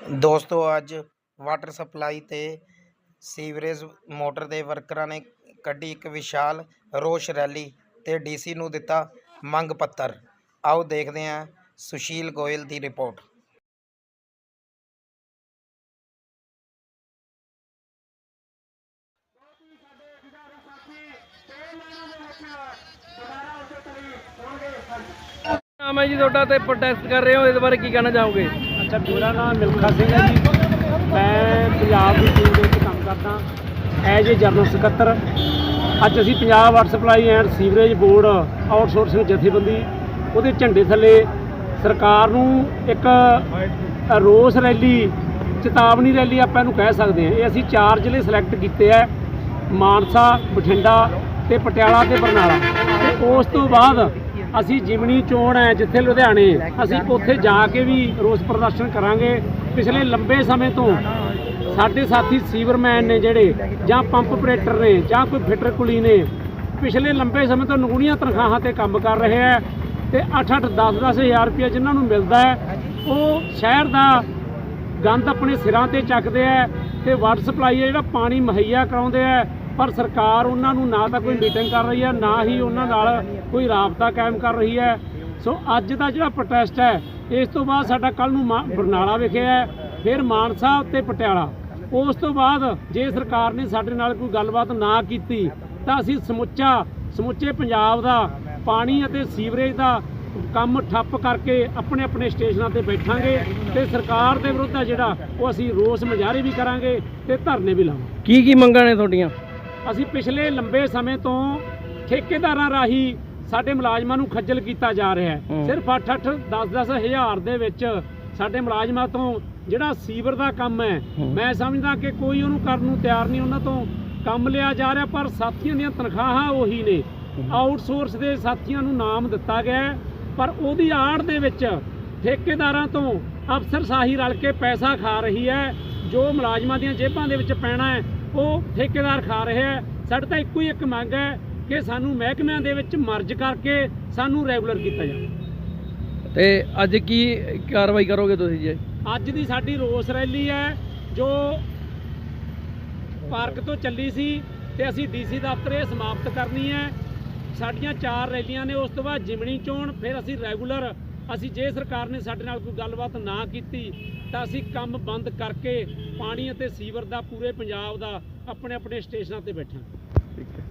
ਦੋਸਤੋ, ਅੱਜ water supply ਤੇ ਸੀਵਰੇਜ ਮੋਟਰ ਦੇ ਵਰਕਰਾਂ ਨੇ ਕੱਢੀ ਇੱਕ ਵਿਸ਼ਾਲ ਰੋਸ਼ ਰੈਲੀ ਤੇ ਡੀਸੀ ਨੂੰ ਦਿੱਤਾ ਮੰਗ ਪੱਤਰ। ਆਓ ਦੇਖਦੇ ਹਾਂ ਸੁਸ਼ੀਲ ਗੋਇਲ ਦੀ ਰਿਪੋਰਟ। ਨਾਮ ਹੈ ਜੀ ਤੁਹਾਡਾ ਤੇ ਪ੍ਰੋਟੈਸਟ ਕਰ ਰਹੇ ਹੋ, ਇਸ ਬਾਰੇ ਕੀ ਕਹਿਣਾ ਚਾਹੋਗੇ? ਮੇਰਾ ਨਾਮ ਮਿਲਖਾ ਸਿੰਘ ਹੈ ਜੀ। ਮੈਂ ਪੰਜਾਬ ਦੀ ਟੀਮ ਦੇ ਵਿੱਚ ਕੰਮ ਕਰਦਾ। ਐਜ ਏ ਜਨਰਲ ਸਕੱਤਰ। ਅੱਜ ਅਸੀਂ Punjab water supply and sewerage board outsourcing ਜਥੇਬੰਦੀ, ਉਹਦੇ ਝੰਡੇ ਥੱਲੇ ਸਰਕਾਰ ਨੂੰ ਇੱਕ ਰੋਸ ਰੈਲੀ, ਚੇਤਾਵਨੀ ਰੈਲੀ ਆਪਾਂ ਇਹਨੂੰ ਕਹਿ ਸਕਦੇ ਹਾਂ। ਇਹ ਅਸੀਂ ਚਾਰ ਜ਼ਿਲ੍ਹੇ ਸਿਲੈਕਟ ਕੀਤੇ ਹੈ ਮਾਨਸਾ, ਬਠਿੰਡਾ ਤੇ ਪਟਿਆਲਾ ਤੇ ਬਰਨਾਲਾ। ਤੇ ਉਸ ਤੋਂ ਬਾਅਦ ਅਸੀਂ ਜਿਮਣੀ ਚੋਣ ਹੈ ਜਿੱਥੇ ਲੁਧਿਆਣੇ ਅਸੀਂ ਉੱਥੇ ਜਾ ਕੇ ਵੀ ਰੋਸ ਪ੍ਰਦਰਸ਼ਨ ਕਰਾਂਗੇ। ਪਿਛਲੇ ਲੰਬੇ ਸਮੇਂ ਤੋਂ ਸਾਡੇ ਸਾਥੀ ਸੀਵਰਮੈਨ ਨੇ ਜਿਹੜੇ ਜਾਂ ਪੰਪ ਆਪਰੇਟਰ ਨੇ ਜਾਂ ਕੋਈ ਫਿਟਰ ਕੁਲੀ ਨੇ ਪਿਛਲੇ ਲੰਬੇ ਸਮੇਂ ਤੋਂ ਨਗੂਣੀਆਂ ਤਨਖਾਹਾਂ ਤੇ ਕੰਮ ਕਰ ਰਹੇ ਹੈ ਤੇ 8-8 10-10 ਹਜ਼ਾਰ ਰੁਪਏ ਜਿਨ੍ਹਾਂ ਨੂੰ ਮਿਲਦਾ ਹੈ ਉਹ ਸ਼ਹਿਰ ਦਾ ਗੰਦ ਆਪਣੇ ਸਿਰਾਂ ਤੇ ਚੱਕਦੇ ਆ ਤੇ ਵਾਟਰ ਸਪਲਾਈ ਜਿਹੜਾ ਪਾਣੀ ਮੁਹੱਈਆ ਕਰਾਉਂਦੇ ਆ ਪਰ ਸਰਕਾਰ ਉਹਨਾਂ ਨੂੰ ਨਾ ਤਾਂ ਕੋਈ ਮੀਟਿੰਗ ਕਰ ਰਹੀ ਹੈ ਨਾ ਹੀ ਉਹਨਾਂ ਨਾਲ ਕੋਈ ਰਾਬਤਾ ਕਾਇਮ ਕਰ ਰਹੀ ਹੈ। ਸੋ ਅੱਜ ਦਾ ਜਿਹੜਾ ਪ੍ਰੋਟੈਸਟ ਹੈ ਇਸ ਤੋਂ ਬਾਅਦ ਸਾਡਾ ਕੱਲ ਨੂੰ ਬਰਨਾਲਾ ਵਿਖੇ ਹੈ ਫਿਰ ਮਾਨਸਾ ਤੇ ਪਟਿਆਲਾ। ਉਸ ਤੋਂ ਬਾਅਦ ਜੇ ਸਰਕਾਰ ਨੇ ਸਾਡੇ ਨਾਲ ਕੋਈ ਗੱਲਬਾਤ ਨਾ ਕੀਤੀ ਤਾਂ ਅਸੀਂ ਸਮੁੱਚਾ ਸਮੁੱਚੇ ਪੰਜਾਬ ਦਾ ਪਾਣੀ ਅਤੇ ਸੀਵਰੇਜ ਦਾ ਕੰਮ ਠੱਪ ਕਰਕੇ ਆਪਣੇ ਆਪਣੇ ਸਟੇਸ਼ਨਾਂ ਤੇ ਬੈਠਾਂਗੇ ਤੇ ਸਰਕਾਰ ਦੇ ਵਿਰੁੱਧ ਆ ਜਿਹੜਾ ਉਹ ਅਸੀਂ ਰੋਸ ਮੁਜ਼ਾਹਰੇ ਵੀ ਕਰਾਂਗੇ ਤੇ ਧਰਨੇ ਵੀ ਲਾਵਾਂਗੇ। ਕੀ ਕੀ ਮੰਗਾਂ ਨੇ ਤੁਹਾਡੀਆਂ? ਅਸੀਂ ਪਿਛਲੇ ਲੰਬੇ ਸਮੇਂ ਤੋਂ ਠੇਕੇਦਾਰਾਂ ਰਾਹੀਂ ਸਾਡੇ ਮੁਲਾਜ਼ਮਾਂ ਨੂੰ ਖੱਜਲ ਕੀਤਾ ਜਾ ਰਿਹਾ ਹੈ। ਸਿਰਫ 8-8 10-10 ਹਜ਼ਾਰ ਦੇ ਵਿੱਚ ਸਾਡੇ ਮੁਲਾਜ਼ਮਾਂ ਤੋਂ ਜਿਹੜਾ ਸੀਵਰ ਦਾ ਕੰਮ ਹੈ। ਮੈਂ ਸਮਝਦਾ ਕਿ ਕੋਈ ਉਹਨੂੰ ਕਰਨ ਨੂੰ ਤਿਆਰ ਨਹੀਂ ਉਹਨਾਂ ਤੋਂ ਕੰਮ ਲਿਆ ਜਾ ਰਿਹਾ ਪਰ ਸਾਥੀਆਂ ਦੀਆਂ ਤਨਖਾਹਾਂ ਉਹੀ ਨੇ। ਆਊਟਸੋਰਸ ਦੇ ਸਾਥੀਆਂ ਨੂੰ ਨਾਮ ਦਿੱਤਾ ਗਿਆ ਪਰ ਉਹਦੀ ਆੜ ਦੇ ਵਿੱਚ ਠੇਕੇਦਾਰਾਂ ਤੋਂ ਅਫਸਰਸ਼ਾਹੀ ਰਲ ਕੇ ਪੈਸਾ ਖਾ ਰਹੀ ਹੈ। ਜੋ ਮੁਲਾਜ਼ਮਾਂ ਦੀਆਂ ਜੇਬਾਂ ਦੇ ਵਿੱਚ ਪੈਣਾ ਹੈ ਉਹ ਠੇਕੇਦਾਰ ਖਾ ਰਹੇ ਹੈ। ਸਾਡੇ ਤਾਂ ਇੱਕੋ ਹੀ ਇੱਕ ਮੰਗ ਹੈ ਕਿ ਸਾਨੂੰ ਮਹਿਕਮਿਆਂ ਦੇ ਵਿੱਚ ਮਰਜ ਕਰਕੇ ਸਾਨੂੰ ਰੈਗੂਲਰ ਕੀਤਾ ਜਾਵੇ। ਤੇ ਅੱਜ ਕੀ ਕਾਰਵਾਈ ਕਰੋਗੇ ਤੁਸੀਂ ਜੀ? ਅੱਜ ਦੀ ਸਾਡੀ ਰੋਸ ਰੈਲੀ ਹੈ ਜੋ ਪਾਰਕ ਤੋਂ ਚੱਲੀ ਸੀ ਤੇ ਅਸੀਂ ਡੀਸੀ ਦਫ਼ਤਰ ਇਹ ਸਮਾਪਤ ਕਰਨੀ ਹੈ। ਸਾਡੀਆਂ ਚਾਰ ਰੈਲੀਆਂ ਨੇ ਉਸ ਤੋਂ ਬਾਅਦ ਜਿਮਣੀ ਚੋਣ ਫਿਰ ਅਸੀਂ ਰੈਗੂਲਰ ਅਸੀਂ ਜੇ ਸਰਕਾਰ ਨੇ ਸਾਡੇ ਨਾਲ ਕੋਈ ਗੱਲਬਾਤ ਨਾ ਕੀਤੀ ਤਾਂ ਅਸੀਂ ਕੰਮ ਬੰਦ ਕਰਕੇ ਪਾਣੀ ਅਤੇ ਸੀਵਰ ਦਾ ਪੂਰੇ ਪੰਜਾਬ ਦਾ ਆਪਣੇ ਆਪਣੇ ਸਟੇਸ਼ਨਾਂ ਤੇ ਠੀਕ ਹੈ।